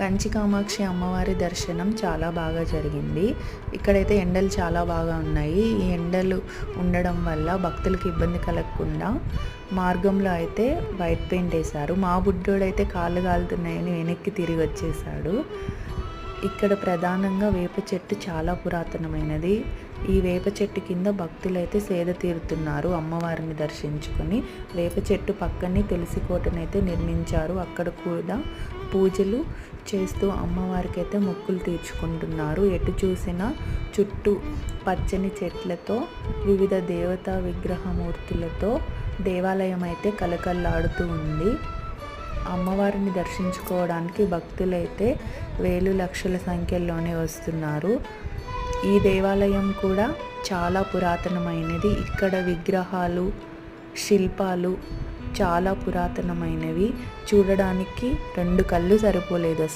కంచి కామాక్షి అమ్మవారి దర్శనం చాలా బాగా జరిగింది. ఇక్కడైతే ఎండలు చాలా బాగా ఉన్నాయి. ఈ ఎండలు ఉండడం వల్ల భక్తులకు ఇబ్బంది కలగకుండా మార్గంలో అయితే వైట్ పెయింట్ వేశారు. మా బుడ్డోడైతే కాళ్ళు కాలుతున్నాయని వెనక్కి తిరిగి వచ్చేసాడు ఇక్కడ ప్రధానంగా వేప చెట్టు చాలా పురాతనమైనది. ఈ వేప చెట్టు కింద భక్తులైతే సేద తీరుతున్నారు అమ్మవారిని దర్శించుకొని. వేప చెట్టు పక్కనే తులసి కోటనైతే నిర్మించారు. అక్కడ కూడా పూజలు చేస్తూ అమ్మవారికి అయితే మొక్కులు తీర్చుకుంటున్నారు. ఎటు చూసినా చుట్టూ పచ్చని చెట్లతో వివిధ దేవతా విగ్రహమూర్తులతో దేవాలయం అయితే కలకల్లాడుతూ ఉంది. అమ్మవారిని దర్శించుకోవడానికి భక్తులైతే వేలు లక్షల సంఖ్యలోనే వస్తున్నారు. ఈ దేవాలయం కూడా చాలా పురాతనమైనది. ఇక్కడ విగ్రహాలు శిల్పాలు చాలా పురాతనమైనవి. చూడడానికి రెండు కళ్ళు సరిపోలేదు అసలు.